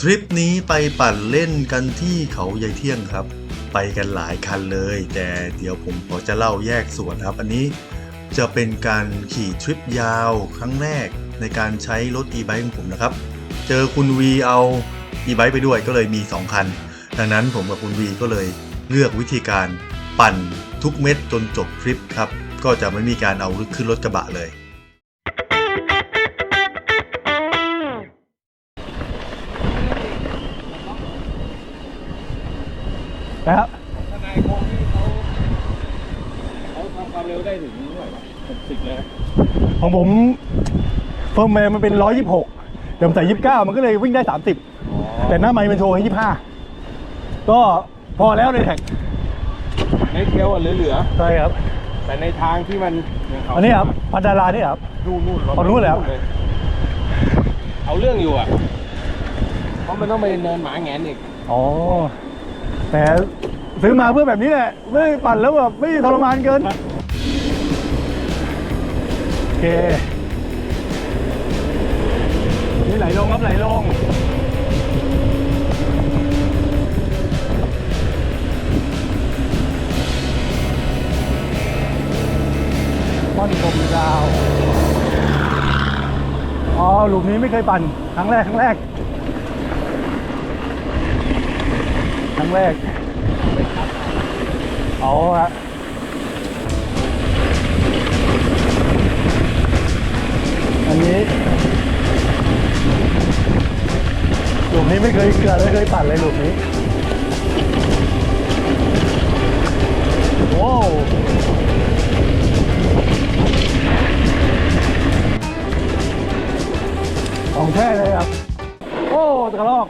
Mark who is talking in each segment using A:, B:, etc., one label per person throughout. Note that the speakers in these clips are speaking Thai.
A: ทริปนี้ไปปั่นเล่นกันที่เขาใหญ่เที่ยงครับ ไปกันหลายคันเลย แต่เดี๋ยวผมขอจะเล่าแยกส่วนครับ อันนี้จะเป็นการขี่ทริปยาวครั้งแรกในการใช้รถ e-bike ของผมนะครับ เจอคุณวีเอา e-bike ไปด้วยก็เลยมี 2 คัน ดังนั้นผมกับคุณวีก็เลยเลือกวิธีการปั่นทุกเม็ดจนจบทริปครับ ก็จะไม่มีการเอาขึ้นรถกระบะเลย
B: นะครับ
C: ทนายคงที่เขาเขาทำความเร็วได้ถึงเท่าไหร่หกสิบเลย
B: ของผมเฟิร์มแวร์มันเป็น 126เดี๋ยวผมใส่29 มันก็เลยวิ่งได้ 30 แต่หน้าไมค์มันโชว์ให้ 25 ก็พอแล้วในแท็ก
C: ในเคียวอะเหลือ
B: ใช่ครับ
C: ๆแต่ในทางที่มันย่างเขา
B: อันนี้ครับพันดารานี่ครับ
C: นู่นนู่น
B: เอานู่นเลยเหรอ
C: เอาเรื่องอยู่อะเพราะมันต้องไปเนินหมาแงนอีก
B: อ๋อ แต่ซื้อมาเพื่อแบบนี้แหละไม่ได้ปั่นแล้วแบบไม่ทรมานเกิน โอเค นี่ไหลลงครับไหลลงม่อนกลมดาว อ๋อหลุมนี้ไม่เคยปั่น ครั้งแรก ครั้งแรก ครั้งแรกเอาฮะอันนี้หลุมนี้ไม่เคยเกิดไม่เคยปั่นเลยหลุมนี้โอ้วของแท้เลยครับ โอ้ตะกรอก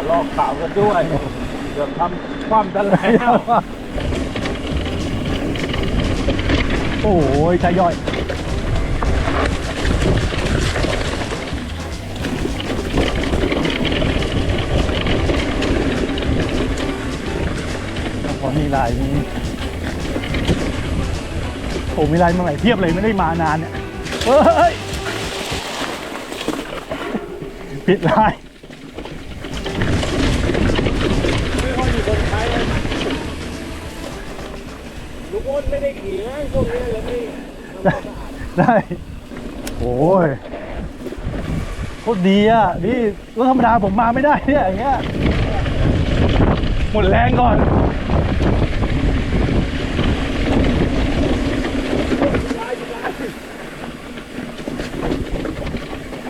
B: ะ
C: ลอกข่าวกันด้วยเกือบทำความกันแล้ว
B: โอ้โหชายย่อยพอมีลายนี้โอ้มีลายมาใหม่เทียบเลยไม่ได้มานานเนี่ยเฮ้ย ผิดลาย
C: ไม่ได้ขี่นะช่วงนี้เลยไม่
B: ได้ได้โอ้ยโคตรดีอะนี่รถธรรมดาผมมาไม่ได้เนี่ยอย่างเงี้ยหมดแรงก่อน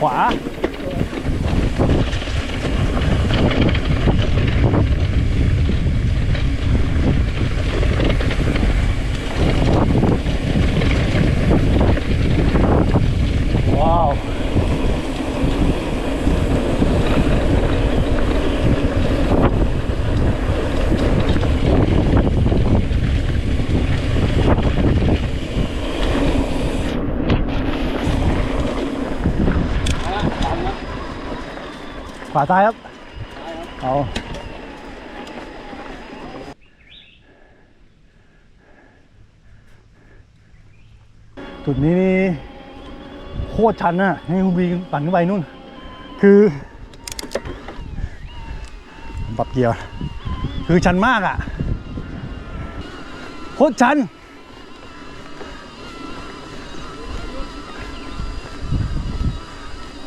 B: ขวา ว้าว ขวาซ้ายครับเอาจุดนี้นี่โคตรชันน่ะให้คุณวีปั่นขึ้นไปนู่น คือปรับเกียร์คือชันมากอะโคตรชัน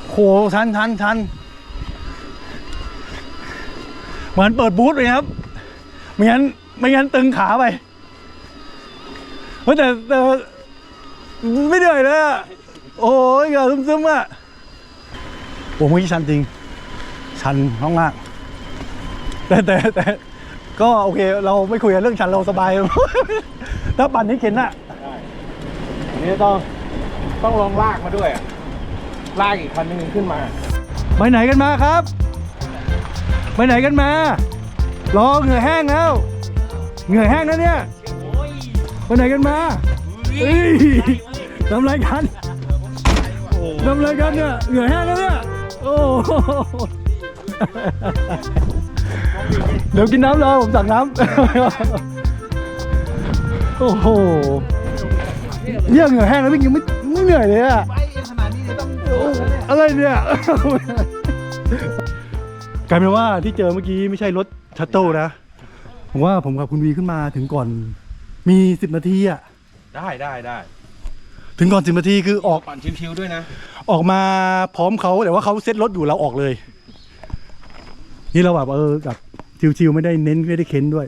B: โหชันชันชัน เหมือนเปิดบูธเลยครับ ไม่งั้นไม่งั้นตึงขาไปเฮ้ยแต่แต่ไม่เหนื่อยเลยอะโอ้ยเหงื่อซึมๆอะโอ้เมื่อกี้ชันจริง ชันมากๆแต่แต่แต่ก็โอเค เราไม่คุยกันเรื่องชันเราสบาย ถ้าปั่นนี้เข็นอะ
C: อันนี้ต้องต้องลองลากมาด้วยอะลากอีกคันหนึงขึ้นมา
B: ไปไหนกันมาครับ ไปไหนกันมา รอเหงื่อแห้งแล้ว เหงื่อแห้งแล้วเนี่ย ไปไหนกันมาเฮ้ยทำอะไรกันทำอะไรกันเนี่ยเหงื่อแห้งแล้วเนี่ย โอ้โหเดี๋ยวกินน้ำรอผมสั่งน้ำ โอ้โหเยี่ยเหงื่อแห้งแล้ววิ่งยังไม่ไม่เหนื่อยเลยอะ
C: ไปขนาดนี้ต้อง
B: โอ้อะไรเนี่ย กลายเป็นว่าที่เจอเมื่อกี้ไม่ใช่รถชัตเติลนะ ผมว่าผมกับคุณวีขึ้นมาถึงก่อนมีสิบนาทีอะ
C: ได้ได้ได้
B: ถึงก่อนสิบนาทีคือออก
C: ปั่นชิวๆด้วยนะ
B: ออกมาพร้อมเขาแต่ว่าเขาเซ็ตรถอยู่เราออกเลย นี่เราแบบเออแบบชิวๆไม่ได้เน้นไม่ได้เค้นด้วย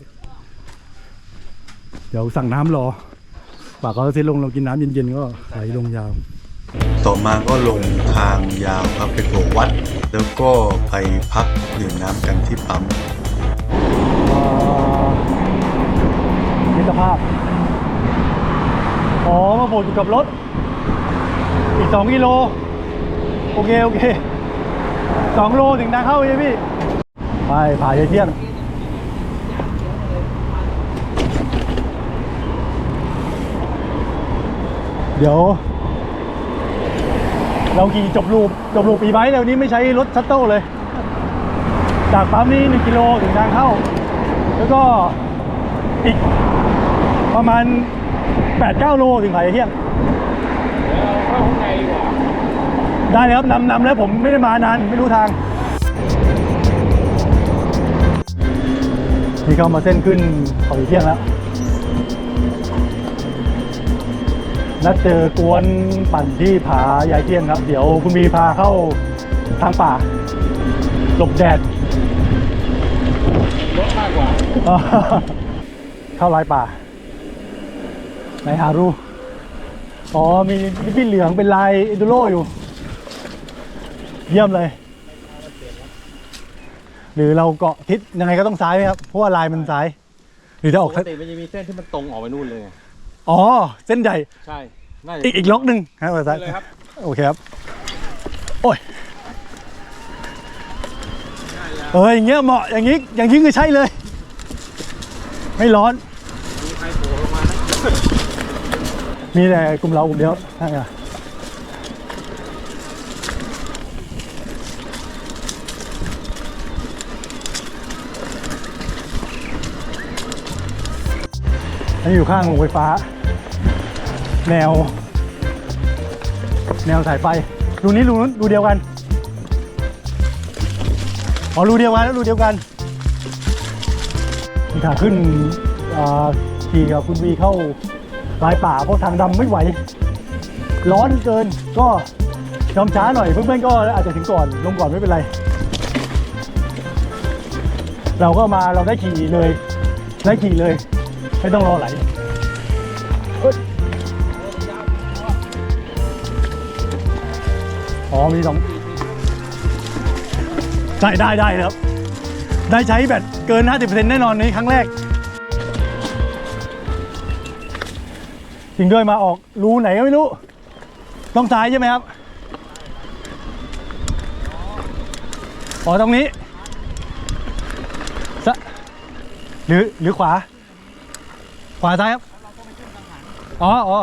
B: เดี๋ยวสั่งน้ำรอปากเขาเซ็ตลงเรากินน้ำเย็นๆก็ไหลลงยาว
A: ต่อมาก็ลงทางยาวครับไปโผล่วัด แล้วก็ไปพักดื่มน้ำกันที่ปั๊ม
B: มิตรภาพ อ๋อ มาโผล่อยู่กับรถ อีกสองกิโล โอเค โอเคสองโลถึงทางเข้าใช่พี่ ไปผ่ายายเที่ยงเดี๋ยว เราขี่จบลูปจบลูปปีไบค์แล้วนี้ไม่ใช้รถชัตเติลเลย จากปั๊มนี้หนึ่งกิโลถึงทางเข้า แล้วก็อีกประมาณ 8-9 โลถึงผายาเที่ยง
C: เข้าข้างในดีกว่า
B: ได้เลยครับนำนำแล้วผมไม่ได้มานานไม่รู้ทางนี่เข้ามาเส้นขึ้นเขาอีเที่ยงแล้ว นัดเจอกวนปั่นที่ผายายเที่ยงครับ เดี๋ยวคุณมีพาเข้าทางป่าหลบแดด
C: รถมากกว่า
B: เข้าลายป่าไหนหารูอ๋อ มีลิปปิ้นเหลืองเป็นลายเอนดูโรอยู่ เยี่ยมเลย หรือเราเกาะทิศยังไงก็ต้องซ้ายไหมครับ เพราะว่าลายมันซ้าย หรือจะออก
C: กติมันจะมีเส้นที่มันตรงออกไปนู่นเลย
B: อ๋อ เส้นใหญ่
C: ใช่น่าจะ
B: อีกอีกล็อกหนึ่งครับซ้าย
C: เลยครับ
B: โอเคครับ โอ้ยเอออย่างเงี้ยเหมาะอย่างงี้อย่างนี้คือใช่เลย ไม่ร้อน
C: มีใครโผล่ลงมานะ
B: มีแต่กลุ่มเรากลุ่มเดียวใช่ค่ะอันนี้อยู่ข้างโรงไฟฟ้า แนว แนวสายไฟรูนี้รูนู้นรูเดียวกันอ๋อรูเดียวกันแล้วรูเดียวกันนี่ขาขึ้นขี่กับคุณวีเข้าลายป่าเพราะทางดำไม่ไหว ร้อนเกินก็ยอมช้าหน่อยเพื่อนๆก็อาจจะถึงก่อนลงก่อนไม่เป็นไร เราก็มาเราได้ขี่เลย ได้ขี่เลย ไม่ต้องรอไหล อ๋อมีสองได้ได้ได้ครับ ได้ใช้แบตเกิน 50%แน่นอนในครั้งแรก จริงด้วยมาออกรูไหนก็ไม่รู้ ต้องซ้ายใช่ไหมครับ อ๋อตรงนี้สะหรือหรือขวา ขวาซ้ายครับ อ๋ออ๋อ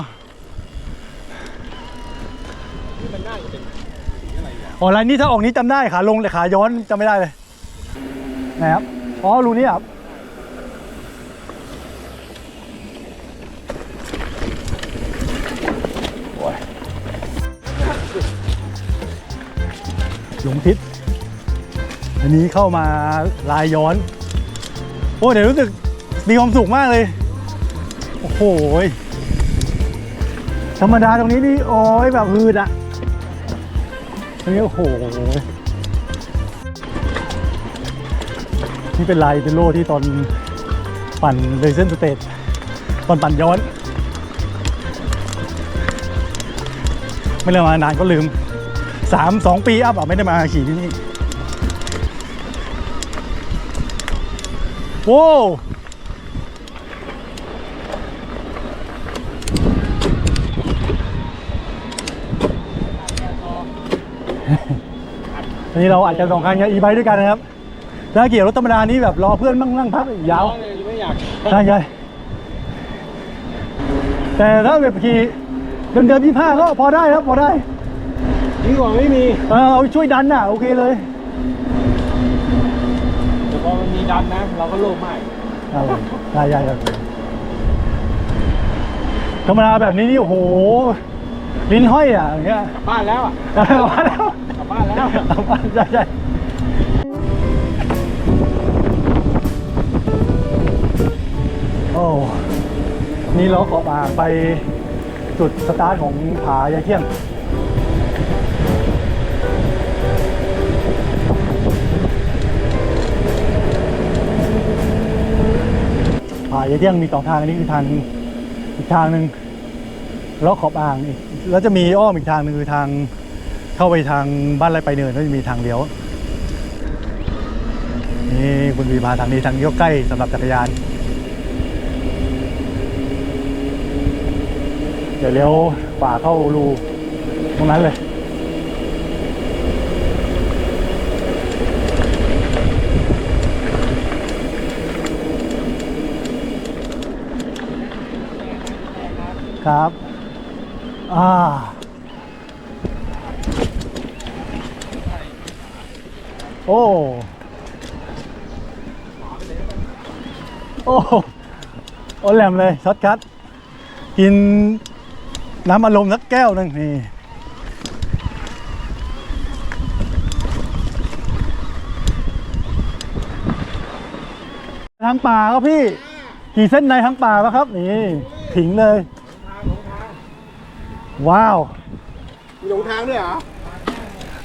B: อ๋อลายนี้ถ้าออกนี้จำได้ขาลงแต่ขาย้อนจำไม่ได้เลยไหนครับอ๋อรูนี้ครับหลงทิศอันนี้เข้ามาลายย้อน โอ้เดี๋ยวรู้สึกมีความสุขมากเลย โอ้โหธรรมดาตรงนี้นี่โอ้ยแบบฮืดอะ นี้โอ้โหนี่เป็นลายเทนโลที่ตอนปั่นเลเซนสเตทตอนปั่นย้อน ไม่ได้มานานก็ลืมสามสองปีอัพอะไม่ได้มาขี่ที่นี่ โว้ อันนี้เราอาจจะสองคันกับอีไบด้วยกันนะครับถ้าเกี่ยวรถธรรมดานี้แบบรอเพื่อนนั่งนั่งพักอีกยาว
C: น้องเลยยังไม่อยาก
B: ใช่ใช่แต่ถ้าแบบขี่เดิมเดิมยี่ห้าก็พอได้ครับพอได้
C: ดีกว่าไม่มี
B: เออเอาช่วยดันน่ะโอเคเลย
C: แต่พอมันมีดันนะ เราก็โลภมาก
B: เออได้ได้ครับธรรมดาแบบนี้นี่โอ้โหลิ้นห้อยอะอย่างเงี้ย
C: กลับบ้านแล้วอะ
B: กลับบ้านแล้ว ใช่ใช่โอ้นี่เราขอกอ่างไปจุดสตาร์ทของผายายเที่ยงผายายเที่ยงมีสองทางอันนี้คือทางอีกทางหนึ่งเลาะขอบอ่างอีกแล้วจะมีอ้อมอีกทางหนึ่งคือทาง เข้าไปทางบ้านไรไปเนินแล้วจะมีทางเลี้ยวนี่คุณวีพาทางนี้ทางนี้ก็ใกล้สำหรับจักรยาน เดี๋ยวเลี้ยวป่าเข้ารูตรงนั้นเลย ครับ อ่า โอ้ โอ้โอ้แหลมเลยช็อตคัทกินน้ำอารมณ์สักแก้วหนึ่งนี่ทางป่าครับพี่ กี่เส้นในทางป่าปะครับ นี่ถิงเลย ว้าว
C: มีหลงทางด้วยเหรอ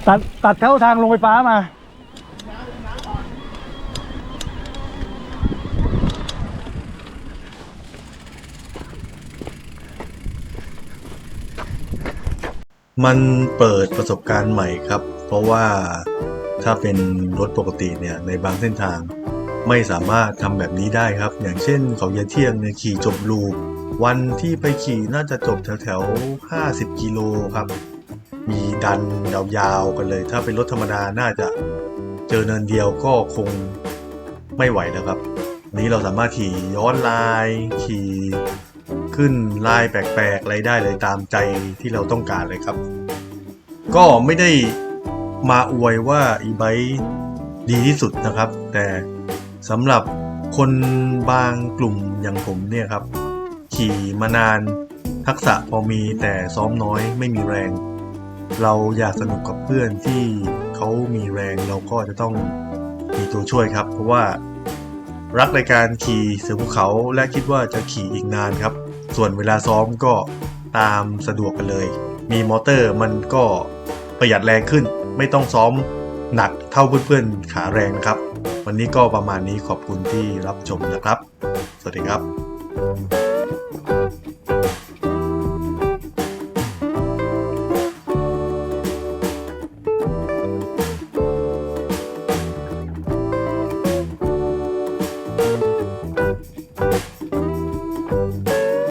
B: ตัดตัดเข้าทางลงไฟฟ้ามา
A: มันเปิดประสบการณ์ใหม่ครับ เพราะว่าถ้าเป็นรถปกติเนี่ยในบางเส้นทาง ไม่สามารถทำแบบนี้ได้ครับ อย่างเช่นเขายายเที่ยงเนี่ยขี่จบลูปวันที่ไปขี่น่าจะจบแถวแถวๆ50 กิโลครับ มีดันยาวๆกันเลย ถ้าเป็นรถธรรมดาน่าจะเจอเนินเดียวก็คงไม่ไหวแล้วครับนนี้เราสามารถขี่ย้อนลายขี่ ขึ้นลายแปลกๆอะไรได้เลยตามใจที่เราต้องการเลยครับ ก็ไม่ได้มาอวยว่าอีไบดีที่สุดนะครับ แต่สำหรับคนบางกลุ่มอย่างผมเนี่ยครับ ขี่มานานทักษะพอมีแต่ซ้อมน้อยไม่มีแรง เราอยากสนุกกับเพื่อนที่เขามีแรงเราก็จะต้องมีตัวช่วยครับ เพราะว่ารักในการขี่เสือภูเขาและคิดว่าจะขี่อีกนานครับ ส่วนเวลาซ้อมก็ตามสะดวกกันเลย มีมอเตอร์มันก็ประหยัดแรงขึ้น ไม่ต้องซ้อมหนักเท่าเพื่อนๆขาแรงนะครับ วันนี้ก็ประมาณนี้ขอบคุณที่รับชมนะครับ สวัสดีครับ